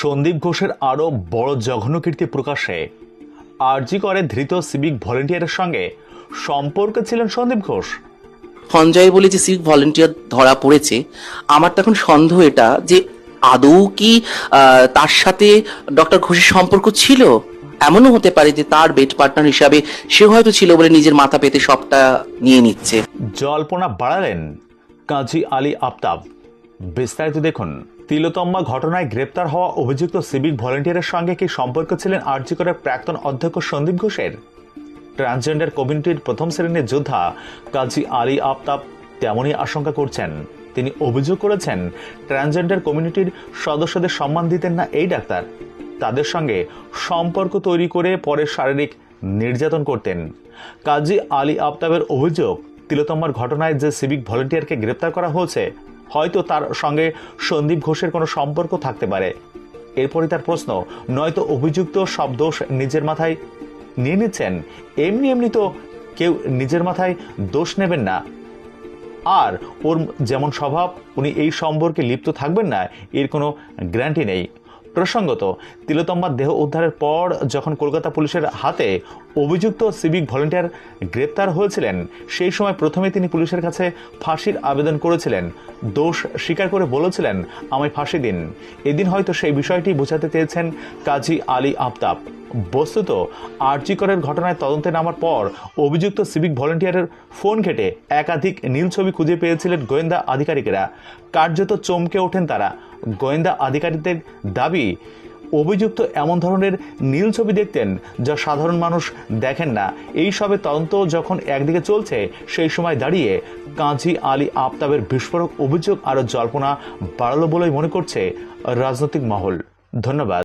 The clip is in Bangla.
সন্দীপ ঘোষের আরও বড় জঘন্য কীর্তি প্রকাশে। আরজি করে ধৃত সিভিক ভলেন্টিয়ারের সঙ্গে সম্পর্কে ছিলেন সন্দীপ ঘোষ। সঞ্জয় বলে যে সিভিক ভলেন্টিয়ার ধরা পড়েছে আমার তো এখন সন্দেহ এটা যে আদৌ কি তার সাথে ডক্টর ঘোষের সম্পর্ক ছিল? এমনও হতে পারে যে তার বেড পার্টনার হিসাবে সে হয়তো ছিল বলে নিজের মাথা পেতে সবটা নিয়ে নিচ্ছে। জল্পনা বাড়ালেন কাজী আলী আফতাব। বিস্তারিত দেখুন। তিলোতম্মা ঘটনায় গ্রেপ্তার হওয়া অভিযুক্ত সিভিক ভলেন্টিয়ারের সঙ্গে কি সম্পর্ক ছিলেন আরজি করে প্রাক্তন অধ্যক্ষ সন্দীপ ঘোষের? ট্রান্সজেন্ডার কমিউনিটির প্রথম শ্রেণির যোদ্ধা কাজী আলী আফতাব তেমনই আশঙ্কা করছেন। তিনি অভিযোগ করেছেন, ট্রান্সজেন্ডার কমিউনিটির সদস্যদের সম্মান দিতেন না এই ডাক্তার। তাদের সঙ্গে সম্পর্ক তৈরি করে পরে শারীরিক নির্যাতন করতেন। কাজী আলী আফতাবের অভিযোগ তিলোতম্মার ঘটনায় যে সিভিক ভলেন্টিয়ারকে গ্রেপ্তার করা হয়েছে হয়তো তার সঙ্গে সন্দীপ ঘোষের কোনো সম্পর্ক থাকতে পারে। এরপরই তার প্রশ্ন, নয়তো অভিযুক্ত সব দোষ নিজের মাথায়? নিয়ে নিচ্ছেন, এমনি এমনি তো কেউ নিজের মাথায় দোষ নেবেন না। আর ওর যেমন স্বভাব, উনি এই সম্পর্কে লিপ্ত থাকবেন না, এর কোনো গ্যারান্টি নেই। প্রসঙ্গত তিলোতম্মার দেহ উদ্ধারের পর যখন কলকাতা পুলিশের হাতে অভিযুক্ত সিভিক ভলেন্টিয়ার গ্রেপ্তার হয়েছিলেন, সেই সময় প্রথমে তিনি পুলিশের কাছে ফাঁসির আবেদন করেছিলেন। দোষ স্বীকার করে বলেছিলেন, আমায় ফাঁসি দিন। এদিন হয়তো সেই বিষয়টি বোঝাতে চেয়েছেন কাজী আলী আফতাব। বস্তুত আর্জিকরের ঘটনায় তদন্তে নামার পর অভিযুক্ত সিভিক ভলেন্টিয়ারের ফোন ঘেটে একাধিক নীল ছবি খুঁজে পেয়েছিলেন গোয়েন্দা আধিকারিকেরা। কার্যত চমকে ওঠেন তারা। গোয়েন্দা আধিকারিকদের দাবি, অভিযুক্ত এমন ধরনের নীল ছবি দেখতেন যা সাধারণ মানুষ দেখেন না। এই সবে তদন্ত যখন একদিকে চলছে, সেই সময় দাঁড়িয়ে কাজী আলী আফতাবের বিস্ফোরক অভিযোগ আরও জল্পনা বাড়ালো বলেই মনে করছে রাজনৈতিক মহল। ধন্যবাদ।